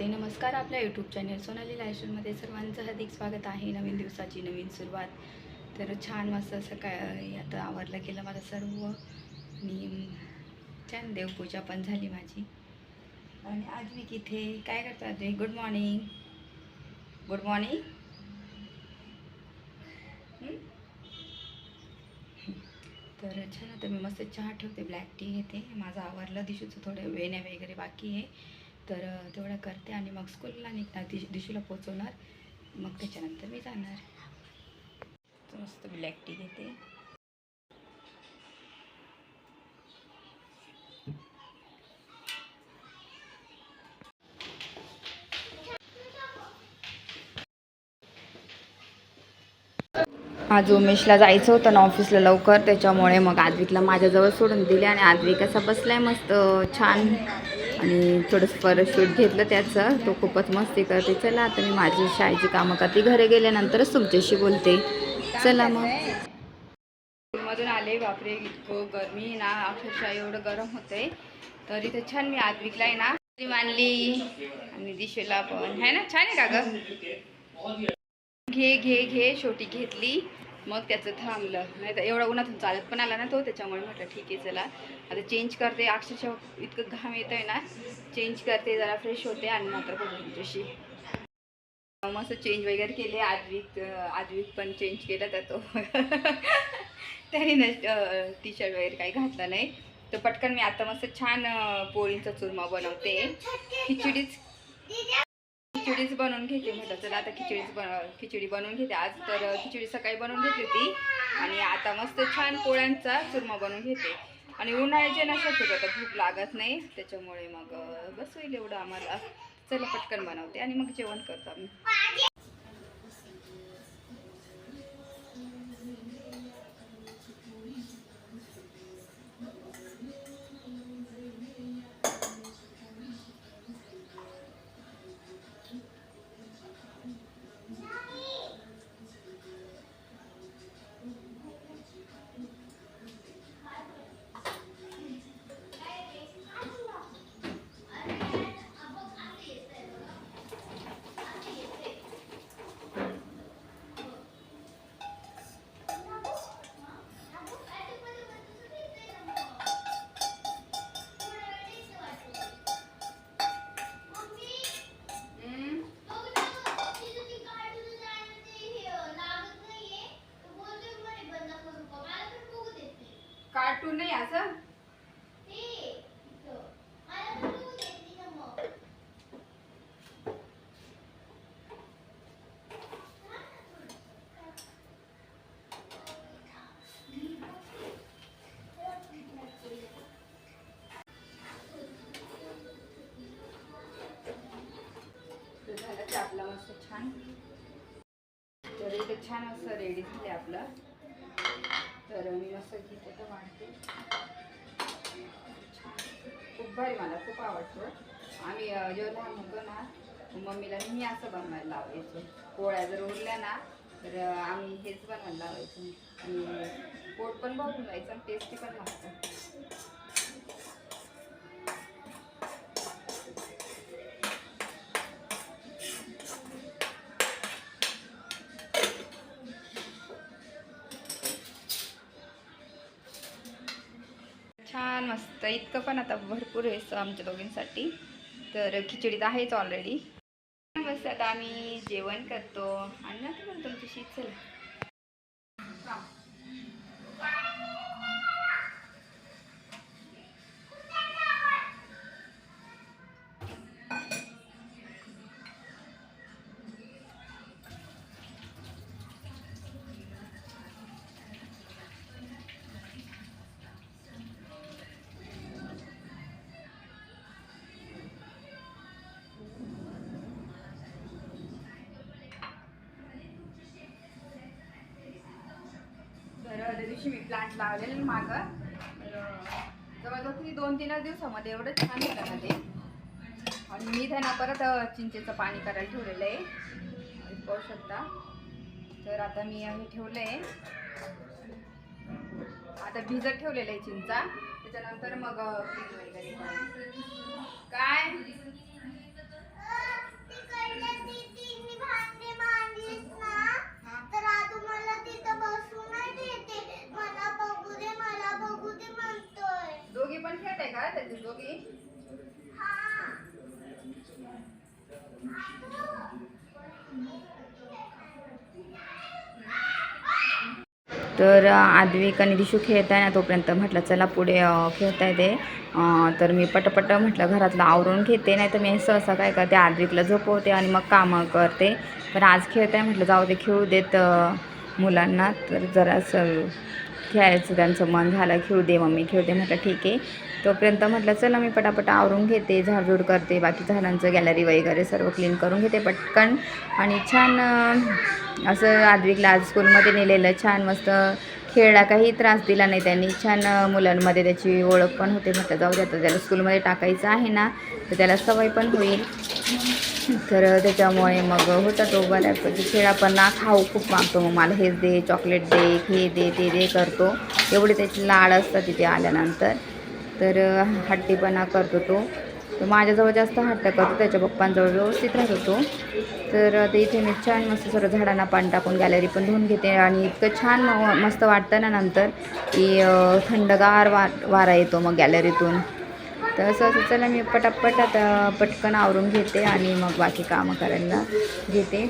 नमस्ते नमस्कार आपल्या YouTube channel Sonali लायस्टरमध्ये सर्वांचं हार्दिक स्वागत आहे. नवीन दिवसाची नवीन सुरुवात. तर छान मस्त सकाळी आता आवरलं केलं माझं सर्व. आणि छान देवपूजा पण झाली माझी. आणि आज मी इथे काय करतात ते गुड मॉर्निंग गुड मॉर्निंग तर छान आता मी मस्त चहा ठेवते. ब्लॅक टी घेते. माझं आवरलं दिशूचं थोडं वेण्या वगैरे बाकी आहे. तर तेवढं करते आणि मग स्कूलला निघणार दिश दिशूला पोचवणार. मग त्याच्यानंतर मी जाणार. मस्त ब्लॅक टी घेते. आज उमेशला जायचं होतं ना ऑफिसला लवकर त्याच्यामुळे मग आद्विकला माझ्याजवळ सोडून दिले आणि आद्विक असा बसलाय मस्त छान. आणि थोडंसं परत शूट घेतलं त्याचं. तो खूपच मस्ती करते. चला आता मी माझी शाळेची कामं करते. घरी गेल्यानंतरच तुमच्याशी बोलते. चला मग. मधून आले बापरे इतकं गरमी ना. अक्षरशः एवढं गरम होतंय. तर इथे छान मी आद्विकला आहे ना. ती मानली. आणि दिशेला पण. आहे ना? छान आहे का ग? घे घे घे. शेवटी घेतली. मग त्याचं थांबलं. नाही तर एवढा उन्हातून चालत पण आला ना तो त्याच्यामुळे म्हटलं ठीक आहे चला. आता चेंज करते अक्षरशः इतकं घाम येत आहे ना चेंज करते जरा फ्रेश होते आणि मात्र बघू तुमच्याशी. मस्त चेंज वगैरे केले आद्विक आद्विक पण चेंज केला तर तो. त्याने ना टी शर्ट वगैरे काही घातला नाही. तर पटकन मी आता मस्त छान अं, पोळींचा चुरमा बनवते. खिचडीच खिचडीच बनवून घेते म्हटलं चला आता खिचडीच बन खिचडी बनवून घेते. आज तर खिचडी सकाळी बनवून घेतली होती. आणि आता मस्त छान पोळ्यांचा चुरमा बनवून घेते. आणि उन्हाळ्याचे ना शक्यतो आता भूक लागत नाही त्याच्यामुळे मग बस होईल एवढं आम्हाला. चला पटकन बनवते आणि मग जेवण करतो आम्ही. कार्टून नाही असं? आपला मस्त छान. तर इथे छान असं रेडी झाले आपलं. तर मी मस्त घेते तर वाढते छान. खूप भारी मला खूप आवडतो. आम्ही जेव्हा लहान होतो ना मम्मीला मी असं बनवायला लावायचो. पोळ्या जर उरल्या ना तर आम्ही हेच बनवायला लावायचो. आणि पोट पण बघून जायचं आणि टेस्टी पण लागतं छान मस्त. इतकं पण आता भरपूर आहे आमच्या दोघींसाठी. तर खिचडीत आहेच ऑलरेडी मस्त आता आम्ही जेवण करतो. आणि ना पण तुमच्याशी चला. दिवशी मी प्लांट लावलेले मागं. तर जवळजवळ तुम्ही दोन तीनच दिवसामध्ये एवढं छान झालं ते. आणि मी त्यांना परत चिंचेचं पाणी करायला ठेवलेलं आहे. पाहू शकता. तर आता मी हे ठेवलं आहे आता भिजत ठेवलेलं आहे चिंचा. त्याच्यानंतर मग काय पहिले ती तिन्ही भांडी मांडलीत ना तर आजू मला तिथं बसून नाही देते मला बघू दे मला बघू दे म्हणतोय दोघी पण खेळत आहे का त्याची दोघी? तर आद्विक आणि दिशू खेळत आहे ना तोपर्यंत म्हटलं चला पुढे खेळता येते. तर मी पटपट म्हटलं घरातलं आवरून घेते नाही तर मी सहसा काय करते आद्विकला झोपवते आणि मग कामं करते. पण आज खेळत आहे म्हटलं जाऊ दे खेळू देत मुलांना. तर जरासं खेळायचं त्यांचं मन झालं खेळू दे मम्मी दे. म्हटलं ठीक आहे. तोपर्यंत म्हटलं चला मी पटापट आवरून घेते झाडझूड करते बाकी झाडांचं गॅलरी वगैरे सर्व क्लीन करून घेते पटकन. आणि छान असं आद्विकला आज स्कूलमध्ये नेलेलं छान मस्त खेळला काही त्रास दिला नाही त्यांनी. छान मुलांमध्ये त्याची ओळख पण होते. म्हटलं जाऊ द्या तर त्याला स्कूलमध्ये टाकायचं आहे ना तर त्याला सवय पण होईल. तर त्याच्यामुळे मग होता तो बऱ्यापैकी खेळा. पण ना खाऊ खूप मागतो. मग मला हेच दे चॉकलेट दे हे दे ते दे करतो. एवढे त्याची लाड असतात तिथे आल्यानंतर. तर हट्टीपणा करतो तो. तो माझ्याजवळ जास्त हट्ट करतो त्याच्या पप्पांजवळ व्यवस्थित राहत होतो. तर ते इथे मी छान मस्त सर्व झाडांना पाणी टाकून गॅलरी पण धुवून घेते आणि इतकं छान म- मस्त वाटतं ना नंतर की थंडगार वा वारा येतो मग गॅलरीतून तर असं असं चला मी पटापट आता पटकन आवरून घेते आणि मग बाकी कामं करायला घेते.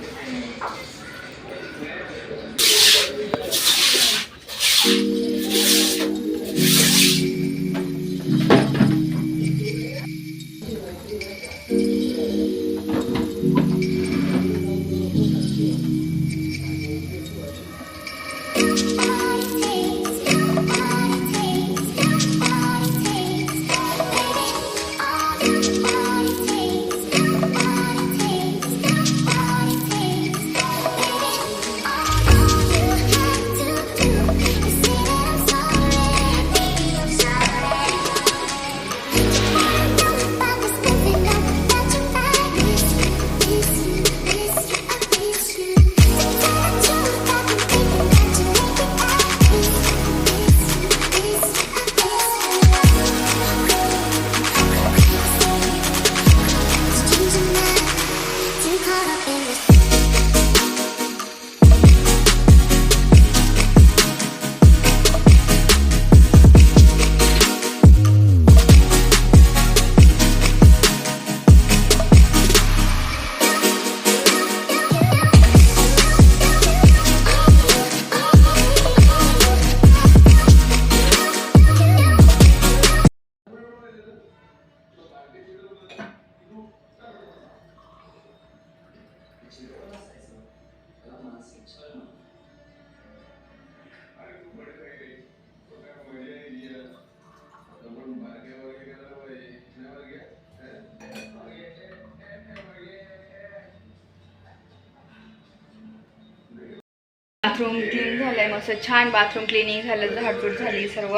बाथरूम क्लीन झालंय मस्त छान बाथरूम क्लिनिंग झालं झाडझूड झाली सर्व.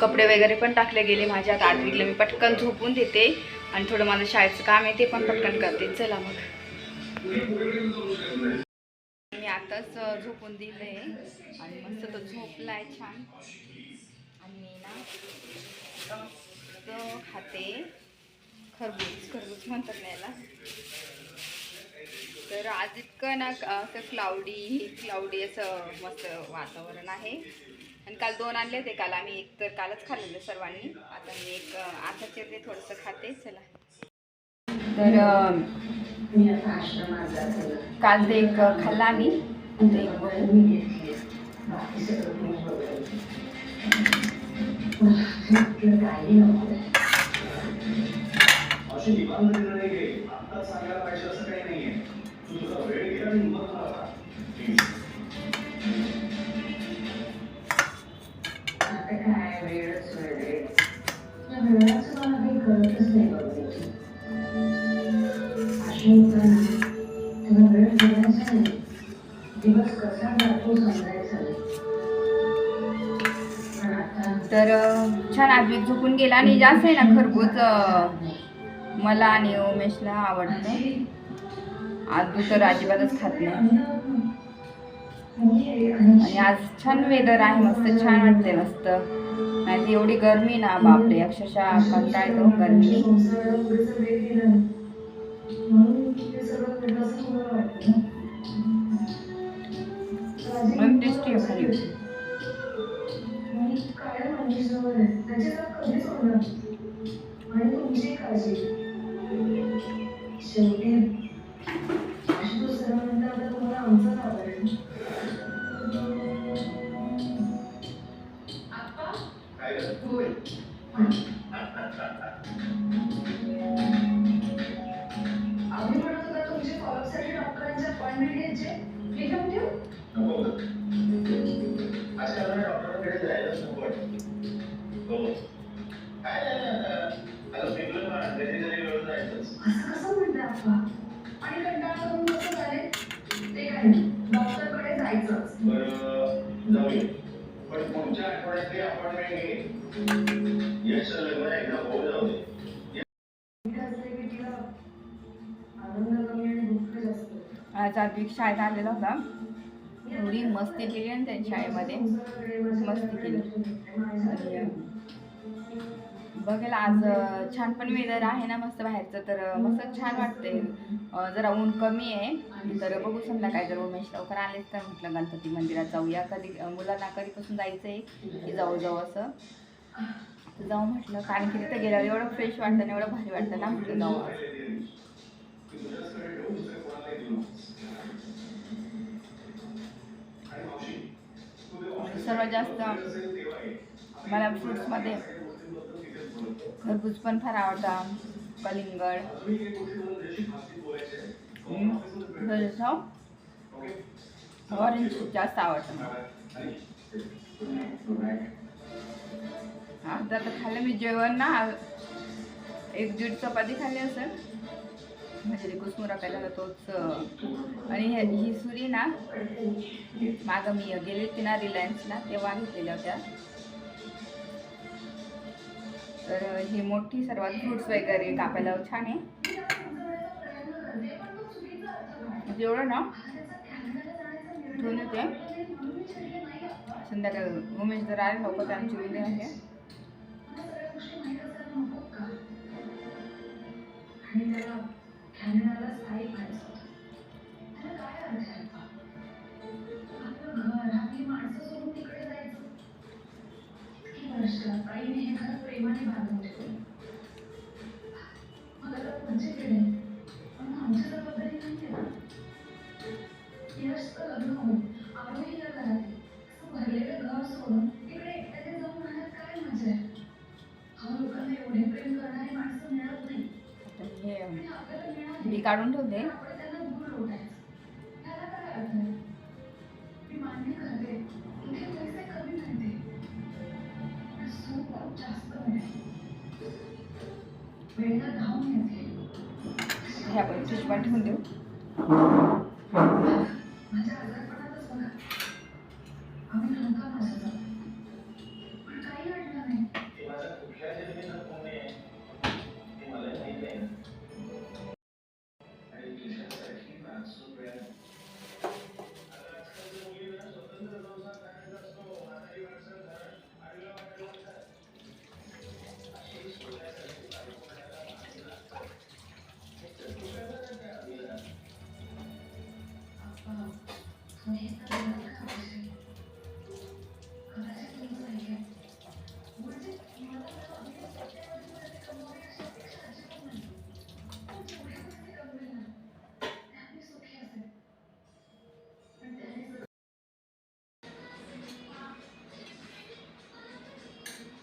कपडे वगैरे पण टाकले गेले माझ्या आता आठवीला मी पटकन झोपून देते आणि थोडं माझं शाळेचं काम आहे ते पण पटकन करते. चला मग. मी आताच झोपून झोपून दिलंय आणि मस्त तो झोपलाय छान. आणि मी ना मस्त खाते. खरबूज खरबूज म्हणतात ना याला. तर आज इतकं ना असं क्लाउडी क्लाउडी असं मस्त वातावरण आहे. आणि काल दोन आणले होते काल आम्ही एक तर कालच खाल्लेलं सर्वांनी. आता मी एक आताचे ते थोडंसं खाते चला. तर काल ते एक खाल्ला आम्ही. ते एक छान झुकून गेला आणि जास्त आहे ना खरबूज मला आणि उमेशला आवडतं. आजू तर अजिबातच खात नाही. आणि आज छान वेदर आहे मस्त छान वाटते मस्त. नाही एवढी गरमी ना बापरे अक्षरशः कंटाळतो गरमी. 这个课程重点。अप्पा आणि कंटाळा करून कसं झाले ते डॉक्टरकडे. पण पुढच्या घे. लग्न एकदा होऊ जाऊ दे. आणि जास्त. आज आद्विक शाळेत आलेला होता. एवढी मस्ती केली ना त्यांच्या शाळेमध्ये मस्ती केली. बघायला बघेल आज छान पण वेदर आहे ना मस्त बाहेरचं तर मस्त छान वाटते जरा ऊन कमी आहे. तर बघू समजा काय जर उमेश लवकर आलेच तर म्हटलं गणपती मंदिरात जाऊया. कधी मुलांना कधीपासून जायचं आहे की जाऊ जाऊ असं. जाऊ म्हटलं कारण की तिथं गेल्यावर एवढं फ्रेश वाटतं ना एवढं भारी वाटतं ना म्हटलं जाऊ सर्वात जास्त मला फ्रुट्समध्ये खरबूज पण फार आवडता कलिंगड ऑरेंज जास्त आवडतं आणि आता तर खाल्लं मी जेवण ना. एक दीड चपाती खाल्ली असेल. म्हणजे कुसमुरा खायला तोच आणि हे- ही सुरी ना मागं मी गेली होती ना रिलायन्सला तेव्हा घेतलेल्या होत्या. तर ही मोठी सर्वात फ्रुट्स वगैरे कापायला छान आहे. जेवढं ना ठेवून येते संध्याकाळी उमेश जर आले लवकर त्यांची उद्या आहे. आणि यशचं लग्न होऊन आम्ही या घरात आहे. असं भरलेलं घर सोडून तिकडे एकट्याने जाऊन राहण्यात काय मजा आहे? हा लोकांना एवढे प्रेम करणारी माणसं मिळत नाही. हे मी काढून ठेवते. त्यांना दूर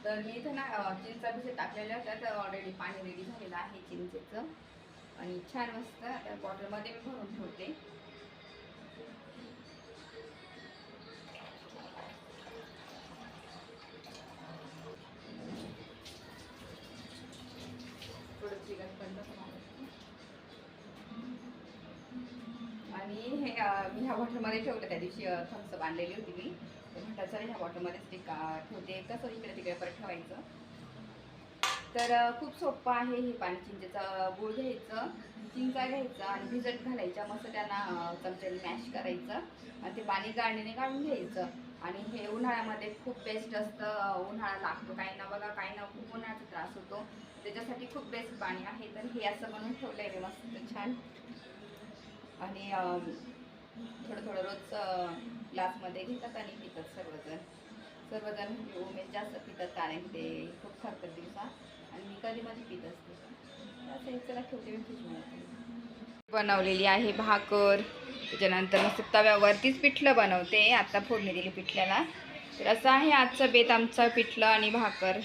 तर मी इथं ना चिंचा भिजत टाकलेल्या त्याचं ऑलरेडी पाणी रेडी झालेलं आहे चिंचेचं. आणि छान मस्त त्या बॉटलमध्ये मी भरून ठेवते. मी ह्या बॉटलमध्ये ठेवलं त्या दिवशी थम्सअप आणलेली होती मी. तर म्हटलं चला ह्या बॉटलमध्येच ते का ठेवते. कसं इकडे तिकडे परत ठेवायचं. तर खूप सोपं आहे हे पाणी चिंचेचं गुळ घ्यायचं चिंचा घ्यायचा आणि भिजत घालायच्या मस्त त्यांना चमच्याने मॅश करायचं आणि ते पाणी गाळणीने काढून घ्यायचं. आणि हे उन्हाळ्यामध्ये खूप बेस्ट असतं. उन्हाळा लागतो. काही ना बघा काही ना खूप उन्हाळ्याचा त्रास होतो. त्याच्यासाठी खूप बेस्ट पाणी आहे. तर हे असं बनवून ठेवलं आहे मी मस्त छान. आणि थोडं थोडं रोज ग्लासमध्ये घेतात आणि पितात सर्वजण. सर्वजण म्हणजे उमेश जास्त पितात कारण की ते खूप खातात दिवसा आणि मी कधी माझी पित असते. असं चला ठेवते मी बनवलेली आहे भाकर. त्याच्यानंतर मस्त तव्यावरतीच पिठलं बनवते. आत्ता फोडणी दिली पिठल्याला. तर असं आहे आजचं बेत आमचं पिठलं आणि भाकर.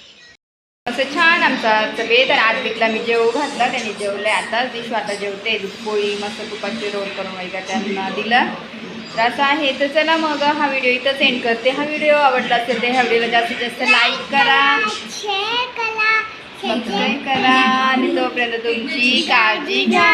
असं छान आमचा बेत आणि आद्विकला मी जेवू घातला त्यांनी जेवले. आता विश्व आता जेवते. पोळी मस्त तुपाची रोल करून वगैरे त्यांना दिलं. तर असं आहे. तर चला मग हा व्हिडिओ इथंच एंड करते. हा व्हिडिओ आवडला असेल तर ह्या व्हिडिओला जास्तीत जास्त लाईक करा. शेअर करा. सबस्क्राईब करा आणि तोपर्यंत तुमची काळजी घ्या.